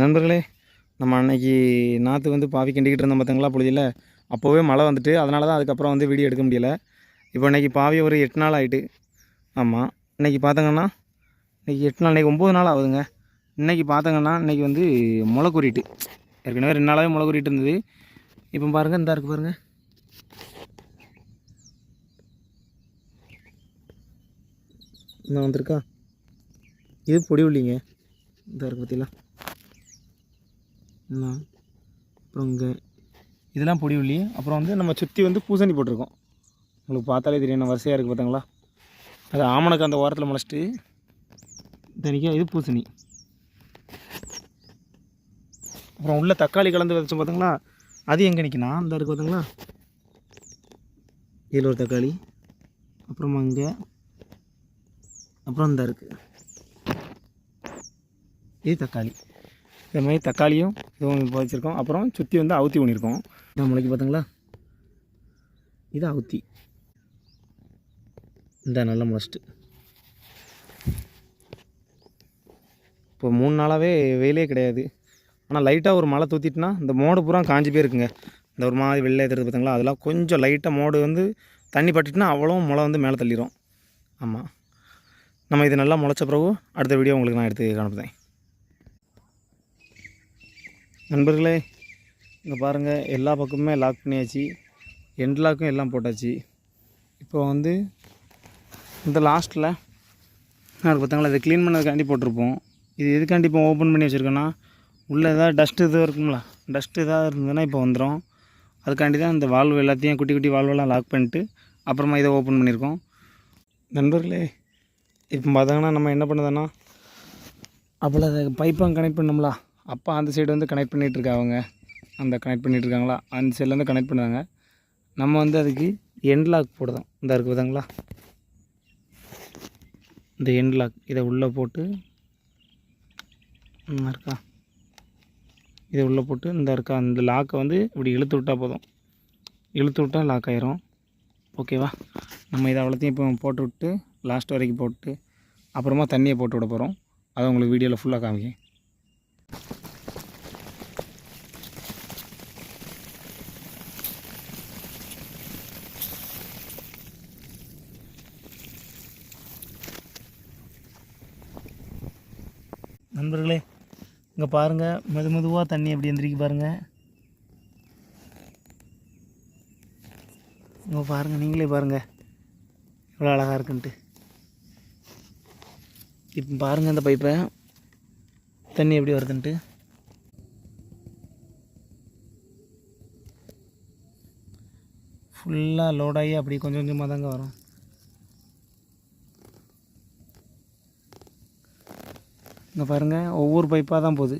நண்பர்களே நம்ம அன்னைக்கு நாற்று வந்து பாவி கிண்டிக்கிட்டு இருந்தோம் பார்த்தங்களா பொழுதியில் அப்போவே மழை வந்துட்டு அதனால தான் அதுக்கப்புறம் வந்து வீடியோ எடுக்க முடியல. இப்போ இன்னைக்கு பாவி ஒரு எட்டு நாள் ஆகிட்டு ஆமாம் இன்னைக்கு பார்த்தாங்கன்னா இன்னைக்கு எட்டு நாள் இன்றைக்கி ஒம்பது நாள் ஆகுதுங்க. இன்னைக்கு பார்த்தாங்கன்னா இன்றைக்கி வந்து முளை குறிட்டு ஏற்கனவே ரெண்டு நாளாகவே முளை குறிட்டு இருந்தது. இப்போ பாருங்கள் இந்தா இருக்கு பாருங்கள் என்ன வந்திருக்கா? இது பொடி உள்ளிங்க. இந்த இருக்கு பார்த்தீங்களா என்ன அப்புறம் இங்கே. இதெல்லாம் பொடி உள்ளி. அப்புறம் வந்து நம்ம சுற்றி வந்து பூசணி போட்டிருக்கோம். உங்களுக்கு பார்த்தாலே தெரியும் என்ன வரிசையாக இருக்குது பார்த்தாங்களா அது ஆமணக்கு அந்த ஓரத்தில் முளைச்சிட்டு தனிக்காக இது பூசணி. அப்புறம் உள்ளே தக்காளி கலந்து விதைச்சோம் பார்த்தீங்களா அது எங்கே நிற்கினா அந்த இருக்குது பார்த்தீங்களா இதில் ஒரு தக்காளி. அப்புறமா இங்கே. அப்புறம் இந்த இருக்குது இது தக்காளி. இந்த மாதிரி தக்காளியும் இதுவும் வச்சுருக்கோம். அப்புறம் சுற்றி வந்து அவுத்தி பண்ணியிருக்கோம் இதான் முளைக்கு பார்த்தீங்களா இது அவுத்தி. இந்த நல்லா முளைச்சிட்டு. இப்போ மூணு நாளாகவே வெயிலே கிடையாது. ஆனால் லைட்டாக ஒரு மழை தூத்திட்டுனா இந்த மோடு பூரா காஞ்சி போயிருக்குங்க இந்த ஒரு மாதிரி வெள்ளை எடுத்துறது பார்த்தீங்களா அதெல்லாம் கொஞ்சம் லைட்டாக மோடு வந்து தண்ணி பட்டுட்டுனா அவ்வளோ முளை வந்து மேலே தள்ளிடும் ஆமாம் நம்ம இது நல்லா முளைச்ச பிறகு அடுத்த வீடியோ உங்களுக்கு நான் எடுத்து காணுப்பேன் நண்பர்களே இங்கே பாருங்கள் எல்லா பக்கமுமே லாக் பண்ணியாச்சு. எண்ட் லாக்கும் எல்லாம் போட்டாச்சு. இப்போ வந்து இந்த லாஸ்ட்டில் நான் பார்த்தாங்களா இதை க்ளீன் பண்ணதுக்காண்டி போட்டிருப்போம். இது எதுக்காண்டி இப்போ ஓப்பன் பண்ணி வச்சுருக்கேன்னா உள்ளே ஏதாவது டஸ்ட் எதுவும் இருக்குங்களா டஸ்ட் எதாவது இருந்ததுன்னா இப்போ வந்துடும் அதுக்காண்டி தான் இந்த வால்வு எல்லாத்தையும் குட்டி குட்டி வால்வெல்லாம் லாக் பண்ணிட்டு அப்புறமா இதை ஓப்பன் பண்ணியிருக்கோம். நண்பர்களே இப்போ பார்த்தாங்கன்னா நம்ம என்ன பண்ணுதுன்னா அப்போல அதை பைப்பை கனெக்ட் பண்ணோம்லா. அப்பா அந்த சைடு வந்து கனெக்ட் பண்ணிகிட்ருக்கா அவங்க. அந்த கனெக்ட் பண்ணிகிட்ருக்காங்களா அந்த சைட்லேருந்து கனெக்ட் பண்ணுவாங்க நம்ம வந்து அதுக்கு எண்ட் லாக் போடுதோம் இந்த இருக்குது பார்த்தாங்களா இந்த எண்ட் லாக் இதை உள்ளே போட்டு இருக்கா? இதை உள்ளே போட்டு இந்த இருக்கா? இந்த லாக்கை வந்து இப்படி இழுத்து விட்டால் போதும். இழுத்து விட்டால் லாக் ஆயிரும். ஓகேவா நம்ம இதை அவ்வளோத்தையும் இப்போ போட்டு விட்டு லாஸ்ட் வரைக்கும் போட்டு அப்புறமா தண்ணியை போட்டு விட போகிறோம் அதை உங்களுக்கு வீடியோவில் ஃபுல்லாக காமிக்கேன் நண்பர்களே இங்கே பாருங்கள் மெது மெதுவாக தண்ணி எப்படி எந்திரிக்கு பாருங்கள் இங்கே பாருங்கள் நீங்களே பாருங்கள் எவ்வளோ அழகாக இருக்குன்ட்டு. இப்போ பாருங்கள் இந்த பைப்பை. தண்ணி எப்படி வருதுன்ட்டு. ஃபுல்லாக லோடாகி அப்படி கொஞ்சம் கொஞ்சமாக தாங்க வரும். இங்கே பாருங்கள் ஒவ்வொரு பைப்பாக தான் போகுது.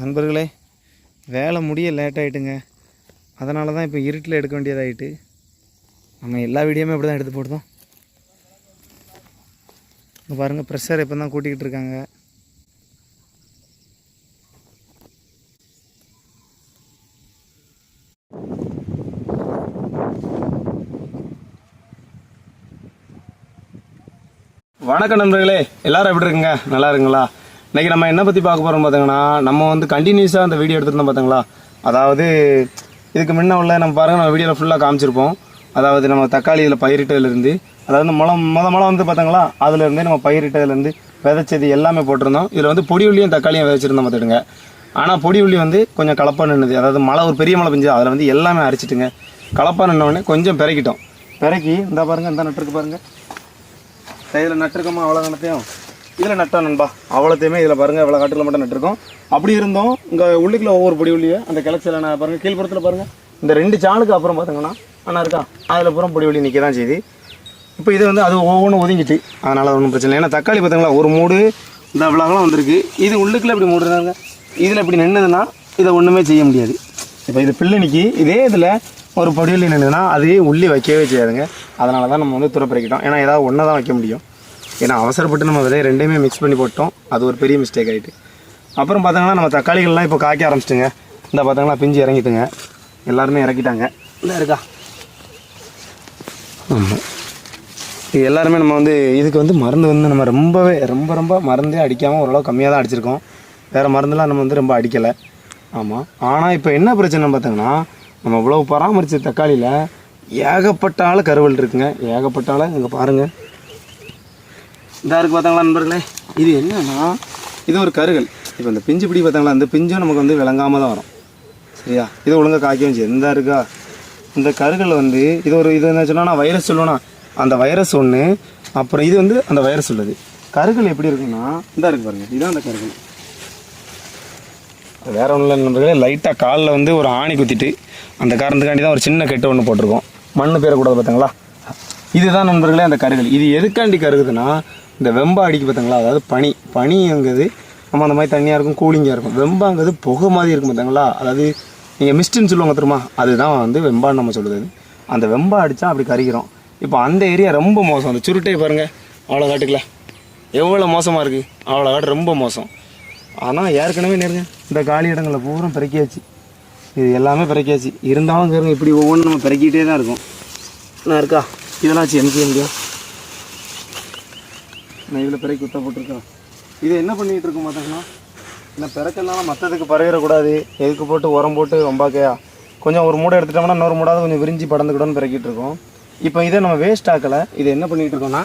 நண்பர்களே வேலை முடிய லேட் ஆகிட்டுங்க அதனால தான் இப்போ இருட்டில் எடுக்க வேண்டியதாயிட்டு. நம்ம எல்லா வீடியோமே இப்படி தான் எடுத்து போடுதோம் இங்கே பாருங்கள் ப்ரெஷர் இப்போ தான் கூட்டிக்கிட்டு இருக்காங்க. வணக்கம் நண்பர்களே எல்லாரும் எப்படி இருக்குங்க? நல்லா இருக்குங்களா? இன்னைக்கு நம்ம என்ன பற்றி பார்க்க போகிறோம் பார்த்தீங்கன்னா நம்ம வந்து கண்டினியூஸாக அந்த வீடியோ எடுத்துருந்தோம் பார்த்தீங்களா அதாவது இதுக்கு முன்ன உள்ள நம்ம பாருங்க நம்ம வீடியோவில் ஃபுல்லாக காமிச்சிருப்போம். அதாவது நம்ம தக்காளியில் பயிரிட்டதுலேருந்து அதாவது முளம் முத முளம் வந்து பார்த்தீங்களா அதுலேருந்து நம்ம பயிரிட்டதுலேருந்து விதைச்சது எல்லாமே போட்டிருந்தோம். இதில் வந்து பொடி உள்ளியும் தக்காளியும் விதைச்சிருந்தோம் பார்த்துடுங்க ஆனால் பொடி உள்ளி வந்து கொஞ்சம் கலப்பாக நின்றுது அதாவது மழை ஒரு பெரிய மழை பெஞ்சு அதில் வந்து எல்லாமே அரைச்சிட்டுங்க. கலப்பாக நின்னோடனே கொஞ்சம் பிறக்கிட்டோம் பிறக்கி இந்த பாருங்க இந்த நட்டுருக்கு பாருங்கள் இதில் நட்டிருக்கோமா அவ்வளோ கணத்தையும் இதில் நட்டோம் நண்பா அவ்வளோத்தையுமே இதில் பாருங்கள் இவ்வளோ காட்டில் மட்டும் நட்டிருக்கோம். அப்படி இருந்தோம் இங்கே உள்ளுக்குள்ள ஒவ்வொரு பொடி உள்ளியே அந்த கிளச்சியில் நான் பாருங்கள் கீழ்ப்புறத்தில் பாருங்கள் இந்த ரெண்டு சாணுக்கு அப்புறம் பார்த்தீங்கன்னா அண்ணா இருக்கா? அதில் புறம் பொடி உள்ளி நிற்க தான் செய்யுது. இப்போ இது வந்து அது ஒவ்வொன்றும் ஒதுங்கிட்டு அதனால் ஒன்றும் பிரச்சனை இல்லை. ஏன்னா தக்காளி பார்த்தீங்களா ஒரு மூடு இந்த அவ்வளோலாம் வந்திருக்கு. இது உள்ளுக்குள்ளே இப்படி மூடுறாங்க. இதில் இப்படி நின்றுதுன்னா இதை ஒன்றுமே செய்ய முடியாது. இப்போ இது பிள்ளைனிக்கு இதே இதில் ஒரு பொடியில் நின்றுதுன்னா அதையும் உள்ளி வைக்கவே செய்யாதுங்க. அதனால தான் நம்ம வந்து துறப்பிறக்கிட்டோம். ஏன்னா ஏதாவது ஒன்றை தான் வைக்க முடியும். ஏன்னா அவசரப்பட்டு நம்ம விதையை ரெண்டையுமே மிக்ஸ் பண்ணி போட்டோம். அது ஒரு பெரிய மிஸ்டேக் ஆகிட்டு அப்புறம் பார்த்தோங்கன்னா நம்ம தக்காளிகள்லாம் இப்போ காய்க்க ஆரம்பிச்சிட்டுங்க. இந்த பார்த்தீங்கன்னா பிஞ்சு இறங்கிட்டுங்க. எல்லாருமே இறக்கிட்டாங்க. இந்த இருக்கா? ஆமாம் இது எல்லாருமே நம்ம வந்து இதுக்கு வந்து மருந்து வந்து நம்ம ரொம்பவே ரொம்ப ரொம்ப மருந்தே அடிக்காமல் ஓரளவு கம்மியாக தான் அடிச்சிருக்கோம். வேறு மருந்துலாம் நம்ம வந்து ரொம்ப அடிக்கலை. ஆமாம் ஆனால் இப்போ என்ன பிரச்சனை பார்த்தோங்கன்னா நம்ம இவ்வளோ பராமரித்த தக்காளியில் ஏகப்பட்ட ஆள் கருவல் இருக்குங்க. ஏகப்பட்ட ஆள் இங்கே பாருங்கள் இதாக இருக்குது பார்த்தாங்களா நண்பர்களே? இது என்னன்னா இது ஒரு கருகல். இப்போ இந்த பிஞ்சு பிடி பார்த்தாங்களா இந்த பிஞ்சும் நமக்கு வந்து விளங்காமல் தான் வரும். சரியா? இது ஒழுங்காக காய்க்கவும் செய்யும் இந்த இருக்கா? இந்த கருகள் வந்து இது ஒரு இது என்ன சொன்னால் வைரஸ் சொல்லுவேன்னா அந்த வைரஸ் ஒன்று அப்புறம் இது வந்து அந்த வைரஸ் உள்ளது. கருகள் எப்படி இருக்குன்னா இந்த இருக்கு பாருங்கள் இதுதான் அந்த கருகள் வேற ஒன்றும் நண்பர்களே. லைட்டாக காலில் வந்து ஒரு ஆணி குத்திட்டு அந்த காரணத்துக்காண்டி தான் ஒரு சின்ன கெட்டு ஒன்று போட்டிருக்கோம். மண்ணு பேரக்கூடாது பார்த்தீங்களா இதுதான் நண்பர்களே அந்த கருகள் இது எதுக்காண்டி கருகுதுன்னா இந்த வெம்பாடிக்கு பார்த்தீங்களா அதாவது பனி. பனிங்கிறது நம்ம அந்த மாதிரி தண்ணியாக இருக்கும் கூலிங்காக இருக்கும். வெம்பாங்கிறது புகை மாதிரி இருக்கும் பார்த்தீங்களா அதாவது நீங்கள் மிஸ்ட்டுன்னு சொல்லுவாங்க தெரியுமா? அதுதான் வந்து வெம்பான்னு நம்ம சொல்லுது அந்த வெம்பா அடித்தா அப்படி கருகிறோம். இப்போ அந்த ஏரியா ரொம்ப மோசம். அந்த சுருட்டை பாருங்கள் அவ்வளோ காட்டுக்கல எவ்வளோ மோசமாக இருக்குது அவ்வளோ காட்டு ரொம்ப மோசம். ஆனால் ஏற்கனவே நேருங்க இந்த காலி இடங்களை பூரா பிறக்கியாச்சு இது எல்லாமே பிறக்கியாச்சு இருந்தாலும் பாருங்க இப்படி ஒவ்வொன்றும் நம்ம பிறக்கிட்டே தான் இருக்கும். என்ன இருக்கா? இதெல்லாம் ஆச்சு எனக்கு நான் இதில் பிறக்கி குத்த போட்டிருக்கேன் இது என்ன பண்ணிகிட்டு இருக்கோம் பார்த்தீங்கன்னா இல்லை பிறக்கனால மற்றதுக்கு பரவிடக்கூடாது. எதுக்கு போட்டு உரம் போட்டு ரொம்பாக்கையா கொஞ்சம் ஒரு மூடை எடுத்துட்டோம்னா இன்னொரு மூடாவது கொஞ்சம் விரிஞ்சு படந்துக்கிட்டோன்னு பிறக்கிட்டு இருக்கோம். இப்போ இதை நம்ம வேஸ்ட் ஆக்கலை. இதை என்ன பண்ணிகிட்டு இருக்கோம்னா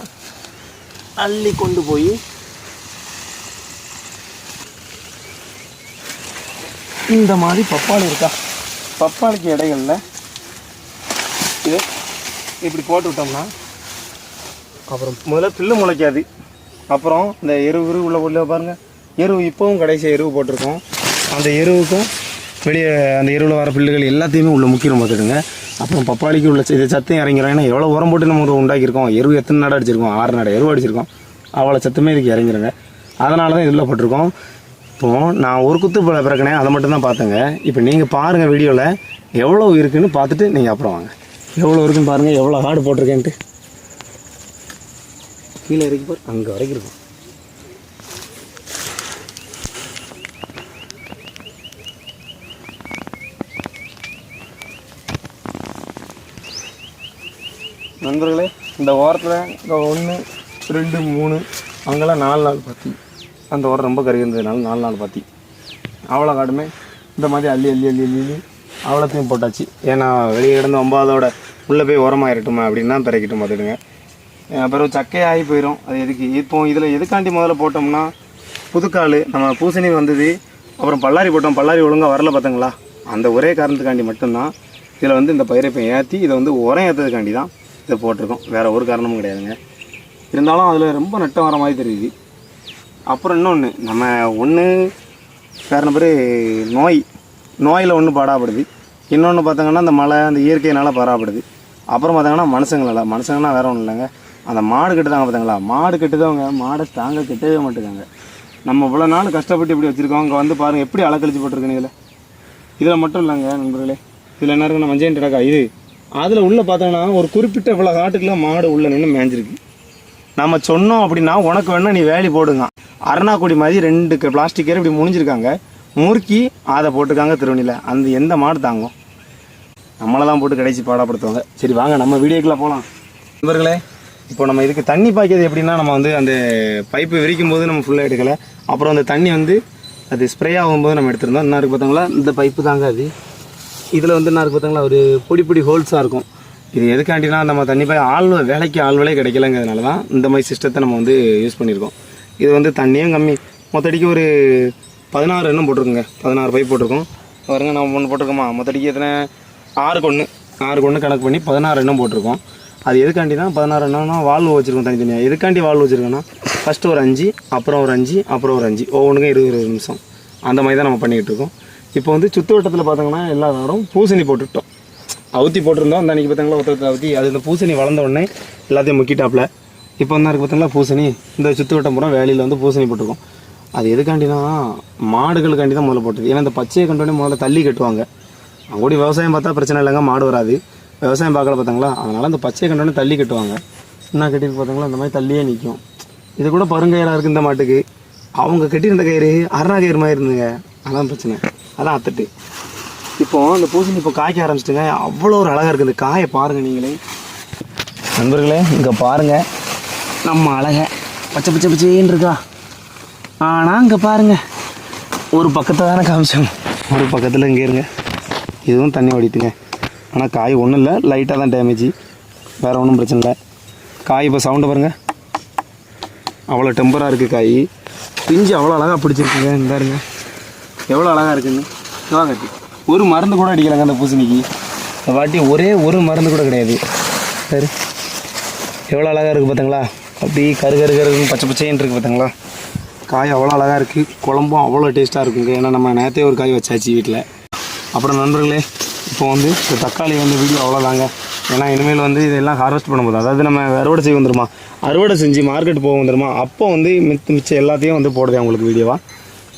அள்ளி கொண்டு போய் இந்த மாதிரி பப்பாளி இருக்கா? பப்பாளிக்கு இடைகளில் இது இப்படி போட்டு விட்டோம்னா அப்புறம் முதல்ல பில்லு முளைக்காது. அப்புறம் இந்த எருவு எருவு உள்ள உள்ள பாருங்கள் எருவு இப்போவும் கடைசி எருவு போட்டிருக்கோம். அந்த எருவுக்கும் வெளியே அந்த எருவில் வர பில்லுகள் எல்லாத்தையுமே உள்ள முக்கியம் பார்த்துடுங்க அப்புறம் பப்பாளிக்கு உள்ள இது சத்தையும் இறங்கிறோம் ஏன்னா எவ்வளோ உரம் போட்டு நம்ம ஒரு உண்டாக்கியிருக்கோம்? எருவு எத்தனை நாடு அடிச்சிருக்கோம்? ஆறு நாடு. எருவு அடிச்சிருக்கோம். அவ்வளோ சத்தமே இதுக்கு இறங்கிருங்க அதனால தான் இதில் போட்டிருக்கோம். இப்போது நான் ஒரு குத்து பழ பிறக்கினேன் அதை மட்டும் தான் பார்த்தேங்க. இப்போ நீங்கள் பாருங்கள் வீடியோவில் எவ்வளோ இருக்குதுன்னு பார்த்துட்டு நீங்கள் அப்புறம் வாங்க. எவ்வளோ இருக்குன்னு பாருங்கள் எவ்வளோ ஹார்டு போட்டிருக்கேன்ட்டு. கீழே இறக்கி பாரு அங்கே வரைக்கும் இருக்கும். நண்பர்களே இந்த ஓரத்தில் இந்த ஒன்று ரெண்டு மூணு அங்கெல்லாம் நாலு நாள் பார்த்தீங்க அந்த ஓரம் ரொம்ப கருகி இருந்ததுனால நாலு நாள் பாத்தி. அவ்வளோ காடுமே இந்த மாதிரி அள்ளி அள்ளி அள்ளி அள்ளி அள்ளி அவ்வளோத்தையும் போட்டாச்சு. ஏன்னா வெளியே கிடந்து ஒம்பதோட உள்ளே போய் உரமாயிரட்டுமா அப்படின்னு தான் பிறக்கிட்டு பார்த்துடுங்க அப்புறம் சக்கையாகி போயிடும் அது எதுக்கு? இப்போ இதில் எதுக்காண்டி முதல்ல போட்டோம்னா புதுக்கால் நம்ம பூசணி வந்தது அப்புறம் பல்லாரி போட்டோம். பல்லாரி ஒழுங்காக வரல பார்த்தங்களா அந்த ஒரே காரணத்துக்காண்டி மட்டும்தான் இதில் வந்து இந்த பயிரை இப்போ ஏற்றி இதை வந்து உரம் ஏற்றதுக்காண்டி தான் இதை போட்டிருக்கோம். வேறு ஒரு காரணமும் கிடையாதுங்க. இருந்தாலும் அதில் ரொம்ப நட்டம் வர மாதிரி தெரியுது. அப்புறம் இன்னொன்று நம்ம ஒன்று வேறு நம்பர் நோய் நோயில் ஒன்று பாடாப்படுது. இன்னொன்று பார்த்தாங்கன்னா இந்த மழை அந்த இயற்கையினால் பாடாப்படுது அப்புறம் பார்த்தாங்கன்னா மனுஷங்களால் மனுஷங்கன்னா வேறு ஒன்றும் இல்லைங்க. அந்த மாடு கட்டுதாங்க பார்த்தாங்களா மாடு கட்டுதவங்க மாடை தாங்க கட்டவே மாட்டேங்காங்க. நம்ம இவ்வளோ நாள் கஷ்டப்பட்டு இப்படி வச்சுருக்கோம். அங்கே வந்து பாருங்கள் எப்படி அலக்கழிச்சு போட்டிருக்குன்னு இதில். இதில் மட்டும் இல்லைங்க நண்பர்களே. இதில் என்ன இருக்குன்னா மஞ்சள் இது. அதில் உள்ள பார்த்தோன்னா ஒரு குறிப்பிட்ட இவ்வளோ காட்டுக்குள்ளே மாடு உள்ளே நின்று மேய்ஞ்சிருக்கு நம்ம சொன்னோம் அப்படின்னா உனக்கு வேணால் நீ வேலி போடுங்க. அருணாக்குடி மாதிரி ரெண்டு பிளாஸ்டிக் கேர் இப்படி முடிஞ்சிருக்காங்க முறுக்கி அதை போட்டிருக்காங்க திருவண்ணியில் அந்த எந்த மாடு தாங்கும்? நம்மளை தான் போட்டு கடைசி பாடப்படுத்துவாங்க. சரி வாங்க நம்ம வீடியோக்குள்ளே போகலாம் நண்பர்களே இப்போ நம்ம இதுக்கு தண்ணி பாய்க்கிறது எப்படின்னா நம்ம வந்து அந்த பைப்பு விரிக்கும் போது நம்ம ஃபுல்லாக எடுக்கலை. அப்புறம் அந்த தண்ணி வந்து அது ஸ்ப்ரே ஆகும்போது நம்ம எடுத்திருந்தோம். என்ன இருக்குது பார்த்தாங்களா இந்த பைப்பு தாங்க அது. இதில் வந்து என்ன இருக்குது பார்த்தாங்களா ஒரு பொடி பொடி ஹோல்ஸாக இருக்கும். இது எதுக்காண்டினா நம்ம தண்ணி பாய் ஆள் வேலைக்கு ஆள்வலே கிடைக்கலங்கிறதுனால தான் இந்த மாதிரி சிஸ்டத்தை நம்ம வந்து யூஸ் பண்ணியிருக்கோம். இது வந்து தண்ணியும் கம்மி. மொத்தடிக்கு ஒரு பதினாறு எண்ணம் போட்டிருக்குங்க. பதினாறு பைப் போட்டிருக்கோம். பாருங்க நம்ம ஒன்று போட்டிருக்கோமா? மொத்தடிக்கு எத்தனை? ஆறு கொன்று ஆறு கொன்று கணக்கு பண்ணி பதினாறு எண்ணம் போட்டிருக்கோம். அது எதுக்காண்டி தான் பதினாறு எண்ணம்னா வால்வு வச்சுருக்கோம் தனித்தனியாக எதுக்காண்டி வால்வு வச்சுருக்கோன்னா ஃபஸ்ட்டு ஒரு அஞ்சு அப்புறம் ஒரு அஞ்சு அப்புறம் ஒரு அஞ்சு. ஒவ்வொன்றுக்கும் இருபது இருபது நிமிஷம். அந்த மாதிரி தான் நம்ம பண்ணிக்கிட்டு இருக்கோம். இப்போ வந்து சுற்று வட்டத்தில் பார்த்தோங்கன்னா எல்லா நேரம் பூசணி போட்டுவிட்டோம் அவுத்தி போட்டிருந்தோம். அந்த அன்றைக்கி பார்த்தாங்களா ஒருத்தர் அவுத்தி அது இந்த பூசணி வளர்ந்த உடனே எல்லாத்தையும் முக்கிட்டாப்புல. இப்போ என்ன இருக்குது பார்த்தீங்களா பூசணி. இந்த சுற்று வட்டம் பூரா வேலையில் வந்து பூசணி போட்டிருக்கோம். அது எதுக்காண்டினா மாடுகளுக்காண்டி தான் முதல்ல போட்டது. ஏன்னா இந்த பச்சையை கண்டோடனே முதல்ல தள்ளி கட்டுவாங்க. அவங்களுடைய விவசாயம் பார்த்தா பிரச்சனை இல்லைங்க மாடு வராது. விவசாயம் பார்க்கல பார்த்தாங்களா அதனால் அந்த பச்சையை கண்டோடனே தள்ளி கட்டுவாங்க. என்ன கட்டிட்டு பார்த்தாங்களா அந்த மாதிரி தள்ளியே நிற்கும் இது கூட பருங்கயிறாக இருக்குது இந்த மாட்டுக்கு. அவங்க கட்டியிருந்த கயிறு அருணா கயிறு மாதிரி இருந்துங்க அதான் பிரச்சனை. அதான் அத்தட்டு. இப்போ அந்த பூசணி இப்போ காய்க்க ஆரம்பிச்சிட்டுங்க. அவ்வளோ ஒரு அழகாக இருக்குது. காயை பாருங்கள் நீங்களே. நண்பர்களே இங்கே பாருங்க. நம்ம அழகை பச்சை பச்சை பச்சைன்னு இருக்கா? ஆனால் இங்கே பாருங்க. ஒரு பக்கத்தை தானே காமிச்சோம். ஒரு பக்கத்தில் இங்கே இருங்க. இதுவும் தண்ணி ஓடிட்டுங்க. ஆனால் காய் ஒன்றும் இல்லை. லைட்டாக தான் டேமேஜ் வேறு ஒன்றும் பிரச்சனை இல்லை. காய் இப்போ சவுண்டு பாருங்க. அவ்வளோ டெம்பராக இருக்குது காய். பிஞ்சு அவ்வளோ அழகாக பிடிச்சிருக்குங்க. இந்த இருங்க எவ்வளோ அழகாக இருக்குன்னு வாங்க ஒரு மருந்து கூட அடிக்கலைங்க அந்த பூசணிக்கு. இந்த வாட்டி ஒரே ஒரு மருந்து கூட கிடையாது. சரி. எவ்வளோ அழகாக இருக்குது பார்த்தீங்களா அப்படி கரு கரு கருன்னு பச்சை பச்சைன்னு இருக்குது பார்த்தீங்களா காய் அவ்வளோ அழகாக இருக்குது குழம்பும் அவ்வளோ டேஸ்ட்டாக இருக்குங்க. ஏன்னா நம்ம நேரத்தையே ஒரு காய் வச்சாச்சு வீட்டில் அப்புறம் நண்பர்களே இப்போ வந்து இந்த தக்காளி வந்து வீடியோ அவ்வளோதாங்க ஏன்னா இனிமேல் வந்து இதெல்லாம் ஹார்வெஸ்ட் பண்ணும்போது அதாவது நம்ம அறுவடை செய்ய வந்துருமா அறுவடை செஞ்சு மார்க்கெட் போக வந்துருமா அப்போ வந்து மித்த மிச்சம் எல்லாத்தையும் வந்து போடுதே உங்களுக்கு வீடியோவாக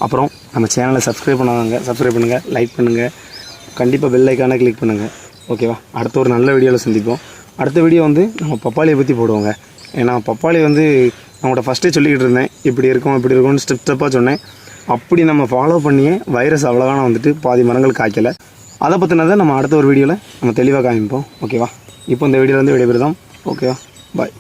அப்புறம் நம்ம சேனலை சப்ஸ்கிரைப் பண்ணாங்க சப்ஸ்கிரைப் பண்ணுங்கள் லைக் பண்ணுங்கள் கண்டிப்பாக பெல்லைக்கான கிளிக் பண்ணுங்கள் ஓகேவா அடுத்த ஒரு நல்ல வீடியோவில் சந்திப்போம். அடுத்த வீடியோ வந்து நம்ம பப்பாளியை பற்றி போடுவோங்க. ஏன்னா பப்பாளி வந்து நம்மளோட ஃபஸ்ட்டே சொல்லிக்கிட்டு இருந்தேன். இப்படி இருக்கும் இப்படி இருக்கும்னு ஸ்டெப் ஸ்டெப்பாக சொன்னேன். அப்படி நம்ம ஃபாலோ பண்ணியே வைரஸ் அவ்வளோதான் வந்துட்டு பாதி மரங்கள் காய்க்கலை. அதை பற்றினதை நம்ம அடுத்த ஒரு வீடியோவில் நம்ம தெளிவாக காமிப்போம். ஓகேவா இப்போ இந்த வீடியோவில் வந்து விடைபெறுதோம். ஓகேவா பாய்